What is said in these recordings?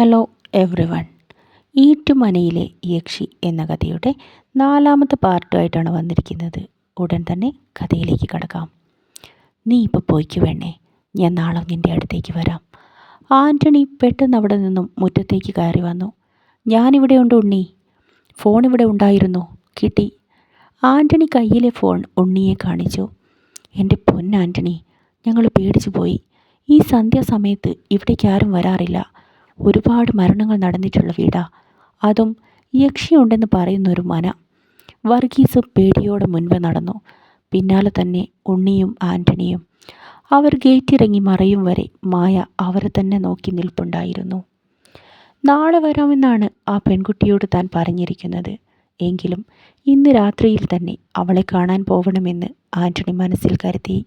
Hello every one ഈറ്റുമനയിലെ യക്ഷി എന്ന കഥയുടെ നാലാമത്തെ പാർട്ടുമായിട്ടാണ് വന്നിരിക്കുന്നത്. ഉടൻ തന്നെ കഥയിലേക്ക് കടക്കാം. നീ ഇപ്പോൾ പോയിക്ക് വേണേ ഞാൻ നാളെ നിന്റെ അടുത്തേക്ക് വരാം. ആന്റണി പെട്ടെന്ന് അവിടെ നിന്നും മുറ്റത്തേക്ക് കയറി വന്നു. ഞാനിവിടെ ഉണ്ട് ഉണ്ണി. ഫോൺ ഇവിടെ ഉണ്ടായിരുന്നു? കിട്ടി. ആന്റണി കയ്യിലെ ഫോൺ ഉണ്ണിയെ കാണിച്ചു. എന്റെ പൊന്നാന്റണി ഞങ്ങൾ പേടിച്ചു പോയി. ഈ സന്ധ്യാസമയത്ത് ഇവിടേക്ക് ആരും വരാറില്ല. ഒരുപാട് മരണങ്ങൾ നടന്നിട്ടുള്ള വീടാ. അതും യക്ഷിയുണ്ടെന്ന് പറയുന്നൊരു മന. വർഗീസ് പേടിയോടെ മുൻപ് നടന്നു. പിന്നാലെ തന്നെ ഉണ്ണിയും ആന്റണിയും അവർ ഗേറ്റിറങ്ങി മറയും വരെ മായ അവരെ തന്നെ നോക്കി നിൽപ്പുണ്ടായിരുന്നു. നാളെ വരാമെന്നാണ് ആ പെൺകുട്ടിയോട് താൻ പറഞ്ഞിരിക്കുന്നത്. എങ്കിലും ഇന്ന് രാത്രിയിൽ തന്നെ അവളെ കാണാൻ പോകണമെന്ന് ആന്റണി മനസ്സിൽ കരുതി.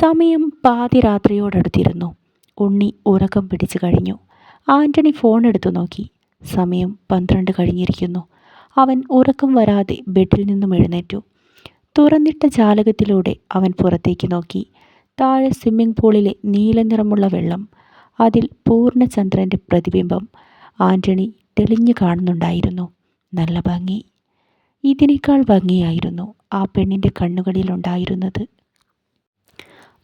സമയം പാതിരാത്രിയോടടുത്തിരുന്നു. ഉണ്ണി ഉറക്കം പിടിച്ചു കഴിഞ്ഞു. ആന്റണി ഫോൺ എടുത്തു നോക്കി. സമയം പന്ത്രണ്ട് കഴിഞ്ഞിരിക്കുന്നു. അവൻ ഉറക്കം വരാതെ ബെഡിൽ നിന്നും എഴുന്നേറ്റു. തുറന്നിട്ട ജാലകത്തിലൂടെ അവൻ പുറത്തേക്ക് നോക്കി. താഴെ സ്വിമ്മിംഗ് പൂളിലെ നീല നിറമുള്ള വെള്ളം അതിൽ പൂർണചന്ദ്രന്റെ പ്രതിബിംബം ആന്റണി തെളിഞ്ഞു കാണുന്നുണ്ടായിരുന്നു. നല്ല ഭംഗി. ഇതിനേക്കാൾ ഭംഗിയായിരുന്നു ആ പെണ്ണിന്റെ കണ്ണുകളിലുണ്ടായിരുന്നത്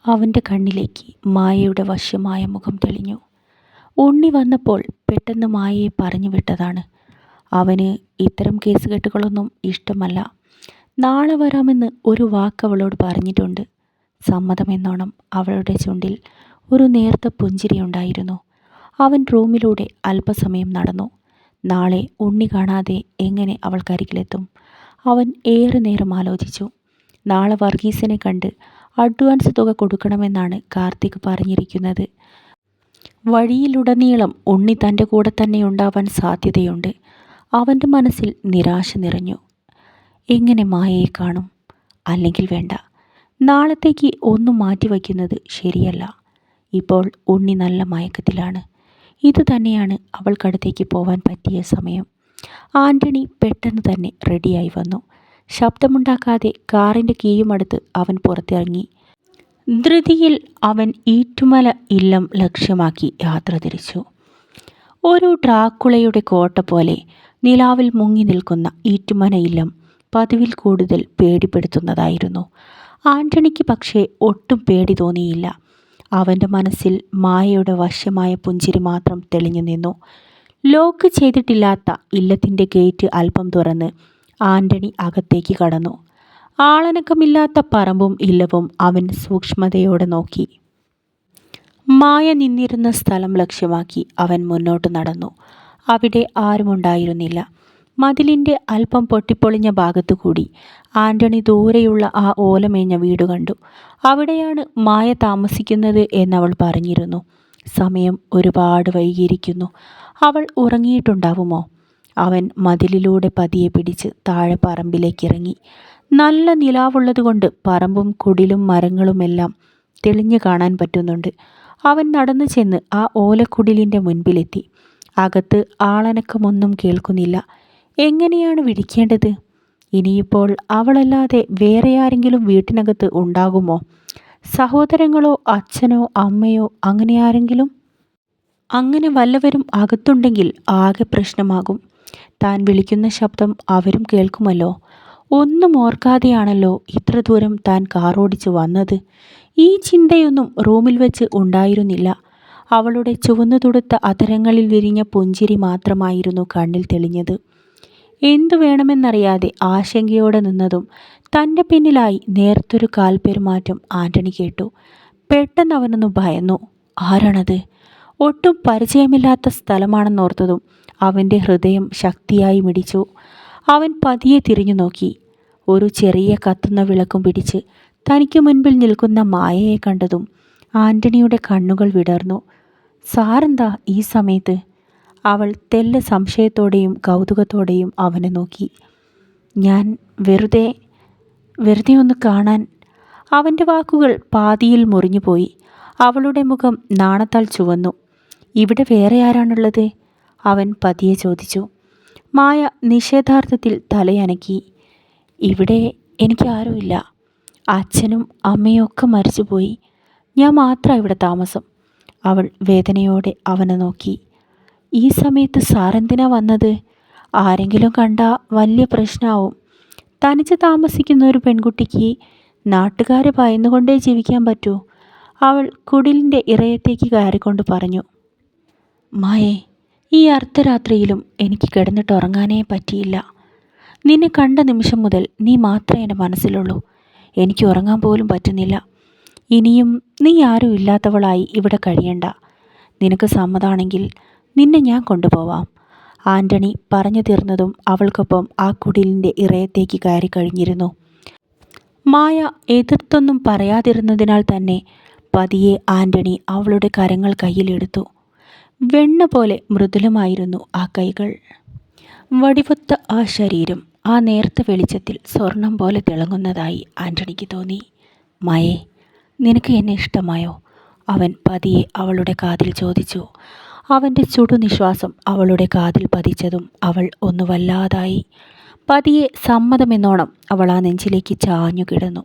അവന്റെ കണ്ണിലേക്ക് മായയുടെ വശ്യമായ മുഖം തെളിഞ്ഞു. ഉണ്ണി വന്നപ്പോൾ പെട്ടെന്ന് മായയെ പറഞ്ഞു വിട്ടതാണ്. അവന് ഇത്തരം കേസുകെട്ടുകളൊന്നും ഇഷ്ടമല്ല. നാളെ വരാമെന്ന് ഒരു വാക്ക് അവളോട് പറഞ്ഞിട്ടുണ്ട്. സമ്മതമെന്നോണം അവളുടെ ചുണ്ടിൽ ഒരു നേർത്ത പുഞ്ചിരി ഉണ്ടായിരുന്നു. അവൻ റൂമിലൂടെ അല്പസമയം നടന്നു. നാളെ ഉണ്ണി കാണാതെ എങ്ങനെ അവൾക്കരികിലെത്തും? അവൻ ഏറെ നേരം ആലോചിച്ചു. നാളെ വർഗീസിനെ കണ്ട് അഡ്വാൻസ് തുക കൊടുക്കണമെന്നാണ് കാർത്തിക് പറഞ്ഞിരിക്കുന്നത്. വഴിയിലുടനീളം ഉണ്ണി തന്റെ കൂടെ തന്നെ ഉണ്ടാവാൻ സാധ്യതയുണ്ട്. അവന്റെ മനസ്സിൽ നിരാശ നിറഞ്ഞു. എങ്ങനെ മായയെ കാണും? അല്ലെങ്കിൽ വേണ്ട. നാളത്തേക്ക് ഒന്നും മാറ്റിവയ്ക്കുന്നത് ശരിയല്ല. ഇപ്പോൾ ഉണ്ണി നല്ല മയക്കത്തിലാണ്. ഇത് തന്നെയാണ് അവൾക്കടുത്തേക്ക് പോവാൻ പറ്റിയ സമയം. ആന്റണി പെട്ടെന്ന് തന്നെ റെഡിയായി വന്നു. ശബ്ദമുണ്ടാക്കാതെ കാറിന്റെ കീയുമെടുത്ത് അവൻ പുറത്തിറങ്ങി. ധൃതിയിൽ അവൻ ഈറ്റുമല ഇല്ലം ലക്ഷ്യമാക്കി യാത്ര തിരിച്ചു. ഒരു ഡ്രാക്കുളയുടെ കോട്ട പോലെ നിലാവിൽ മുങ്ങി നിൽക്കുന്ന ഈറ്റുമന ഇല്ലം പതിവിൽ കൂടുതൽ പേടിപ്പെടുത്തുന്നതായിരുന്നു. ആന്റണിക്ക് പക്ഷേ ഒട്ടും പേടി തോന്നിയില്ല. അവന്റെ മനസ്സിൽ മായയുടെ വശ്യമായ പുഞ്ചിരി മാത്രം തെളിഞ്ഞു നിന്നു. ലോക്ക് ചെയ്തിട്ടില്ലാത്ത ഇല്ലത്തിന്റെ ഗേറ്റ് അല്പം തുറന്ന് ആന്റണി അകത്തേക്ക് കടന്നു. ആളനക്കമില്ലാത്ത പറമ്പും ഇല്ലവും അവൻ സൂക്ഷ്മതയോടെ നോക്കി. മായ നിന്നിരുന്ന സ്ഥലം ലക്ഷ്യമാക്കി അവൻ മുന്നോട്ട് നടന്നു. അവിടെ ആരുമുണ്ടായിരുന്നില്ല. മതിലിന്റെ അല്പം പൊട്ടിപ്പൊളിഞ്ഞ ഭാഗത്തുകൂടി ആന്റണി ദൂരെയുള്ള ആ ഓലമേഞ്ഞ വീട് കണ്ടു. അവിടെയാണ് മായ താമസിക്കുന്നത് എന്നവൾ പറഞ്ഞിരുന്നു. സമയം ഒരുപാട് വൈകിയിരിക്കുന്നു. അവൾ ഉറങ്ങിയിട്ടുണ്ടാവുമോ? അവൻ മതിലിലൂടെ പതിയെ പിടിച്ച് താഴെ പറമ്പിലേക്ക് ഇറങ്ങി നല്ല നിലാവുള്ളതുകൊണ്ട് പറമ്പും കുടിലും മരങ്ങളുമെല്ലാം തെളിഞ്ഞു കാണാൻ പറ്റുന്നുണ്ട്. അവൻ നടന്നു ചെന്ന് ആ ഓലക്കുടിലിന്റെ മുൻപിലെത്തി. അകത്ത് ആളനക്കമൊന്നും കേൾക്കുന്നില്ല. എങ്ങനെയാണ് വിളിക്കേണ്ടത്? ഇനിയിപ്പോൾ അവളല്ലാതെ വേറെ ആരെങ്കിലും വീട്ടിനകത്ത് ഉണ്ടാകുമോ? സഹോദരങ്ങളോ അച്ഛനോ അമ്മയോ അങ്ങനെ ആരെങ്കിലും? അങ്ങനെ വല്ലവരും അകത്തുണ്ടെങ്കിൽ ആകെ പ്രശ്നമാകും. താൻ വിളിക്കുന്ന ശബ്ദം അവരും കേൾക്കുമല്ലോ. ഒന്നും ഓർക്കാതെയാണല്ലോ ഇത്ര ദൂരം താൻ കാറോടിച്ച് വന്നത്. ഈ ചിന്തയൊന്നും റൂമിൽ വെച്ച് ഉണ്ടായിരുന്നില്ല. അവളുടെ ചുവന്നു തുടുത്ത അതരങ്ങളിൽ വിരിഞ്ഞ പുഞ്ചിരി മാത്രമായിരുന്നു കണ്ണിൽ തെളിഞ്ഞത്. എന്തു വേണമെന്നറിയാതെ ആശങ്കയോടെ നിന്നതും തന്റെ പിന്നിലായി നേർത്തൊരു കാൽപെരുമാറ്റം ആന്റണി കേട്ടു. പെട്ടെന്ന് അവനൊന്ന് ഭയന്നു. ആരാണത്? ഒട്ടും പരിചയമില്ലാത്ത സ്ഥലമാണെന്നോർത്തതും അവന്റെ ഹൃദയം ശക്തിയായി മിടിച്ചു. അവൻ പതിയെ തിരിഞ്ഞു നോക്കി. ഒരു ചെറിയ കത്തുന്ന വിളക്കും പിടിച്ച് തനിക്ക് മുൻപിൽ നിൽക്കുന്ന മായയെ കണ്ടതും ആന്റണിയുടെ കണ്ണുകൾ വിടർന്നു. സാറെന്താ ഈ സമയത്ത്? അവൾ തെല്ല സംശയത്തോടെയും കൗതുകത്തോടെയും അവനെ നോക്കി. ഞാൻ വെറുതെ വെറുതെ ഒന്ന് കാണാൻ അവന്റെ വാക്കുകൾ പാതിയിൽ മുറിഞ്ഞുപോയി. അവളുടെ മുഖം നാണത്താൽ ചുവന്നു. ഇവിടെ വേറെ ആരാണുള്ളത്? അവൻ പതിയെ ചോദിച്ചു മായ നിഷേധാർത്ഥത്തിൽ തലയനക്കി. ഇവിടെ എനിക്ക് ആരുമില്ല. അച്ഛനും അമ്മയും ഒക്കെ മരിച്ചുപോയി. ഞാൻ മാത്രമാണ് ഇവിടെ താമസം. അവൾ വേദനയോടെ അവനെ നോക്കി. ഈ സമയത്ത് സാറെന്തിനാ വന്നത്? ആരെങ്കിലും കണ്ട വലിയ പ്രശ്നമാവും തനിച്ച് താമസിക്കുന്ന ഒരു പെൺകുട്ടിക്ക് നാട്ടുകാരെ ഭയന്നുകൊണ്ടേ ജീവിക്കാൻ പറ്റൂ. അവൾ കുടിലിന്റെ ഇറയത്തേക്ക് കയറിക്കൊണ്ട് പറഞ്ഞു മായേ ഈ അർദ്ധരാത്രിയിലും എനിക്ക് കിടന്നിട്ട് ഉറങ്ങാനേ പറ്റിയില്ല. നിന്നെ കണ്ട നിമിഷം മുതൽ നീ മാത്രമേ എന്റെ മനസ്സിലുള്ളൂ. എനിക്ക് ഉറങ്ങാൻ പോലും പറ്റുന്നില്ല. ഇനിയും നീ ആരും ഇല്ലാത്തവളായി ഇവിടെ കഴിയണ്ട. നിനക്ക് സമ്മതാണെങ്കിൽ നിന്നെ ഞാൻ കൊണ്ടുപോവാം. ആന്റണി പറഞ്ഞു തീർന്നതും അവൾക്കൊപ്പം ആ കുടിലിന്റെ ഇറയത്തേക്ക് കയറി കഴിഞ്ഞിരുന്നു. മായ എതിർത്തൊന്നും പറയാതിരുന്നതിനാൽ തന്നെ പതിയെ ആന്റണി അവളുടെ കരങ്ങൾ കയ്യിലെടുത്തു. വെണ്ണ പോലെ മൃദുലമായിരുന്നു ആ കൈകൾ. വടിവൊത്ത ആ ശരീരം ആ നേർത്ത വെളിച്ചത്തിൽ സ്വർണം പോലെ തിളങ്ങുന്നതായി ആന്റണിക്ക് തോന്നി. മയേ നിനക്ക് എന്നെ ഇഷ്ടമായോ? അവൻ പതിയെ അവളുടെ കാതിൽ ചോദിച്ചു. അവന്റെ ചുടുനിശ്വാസം അവളുടെ കാതിൽ പതിച്ചതും അവൾ ഒന്ന് വല്ലാതായി. പതിയെ സമ്മതമെന്നോണം അവൾ ആ നെഞ്ചിലേക്ക് ചാഞ്ഞു കിടന്നു.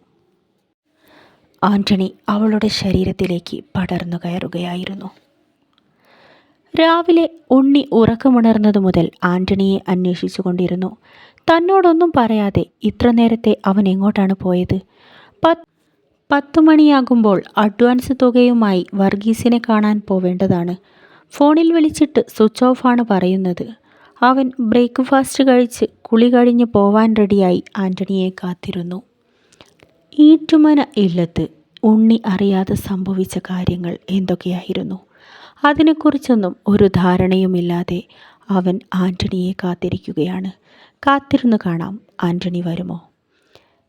ആന്റണി അവളുടെ ശരീരത്തിലേക്ക് പടർന്നു കയറുകയായിരുന്നു. രാവിലെ ഉണ്ണി ഉറക്കമുണർന്നതു മുതൽ ആന്റണിയെ അന്വേഷിച്ചു കൊണ്ടിരുന്നു. തന്നോടൊന്നും പറയാതെ ഇത്ര നേരത്തെ അവൻ എങ്ങോട്ടാണ് പോയത്? പത്ത് പത്തു മണിയാകുമ്പോൾ അഡ്വാൻസ് തുകയുമായി വർഗീസിനെ കാണാൻ പോവേണ്ടതാണ്. ഫോണിൽ വിളിച്ചിട്ട് സ്വിച്ച് ഓഫാണ് പറയുന്നത്. അവൻ ബ്രേക്ക്ഫാസ്റ്റ് കഴിച്ച് കുളി കഴിഞ്ഞ് പോവാൻ റെഡിയായി ആന്റണിയെ കാത്തിരുന്നു. ഈറ്റുമന ഇല്ലത്ത് ഉണ്ണി അറിയാതെ സംഭവിച്ച കാര്യങ്ങൾ എന്തൊക്കെയായിരുന്നു? അതിനെക്കുറിച്ചൊന്നും ഒരു ധാരണയുമില്ലാതെ അവൻ ആന്റണിയെ കാത്തിരിക്കുകയാണ്. കാത്തിരുന്നു കാണാം. ആന്റണി വരുമോ?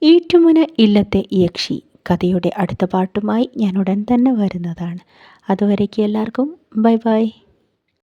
ഈറ്റുമുന ഇല്ലത്തെ യക്ഷി കഥയുടെ അടുത്ത പാട്ടുമായി ഞാൻ ഉടൻ തന്നെ വരുന്നതാണ്. അതുവരേക്ക് എല്ലാവർക്കും ബൈ ബൈ.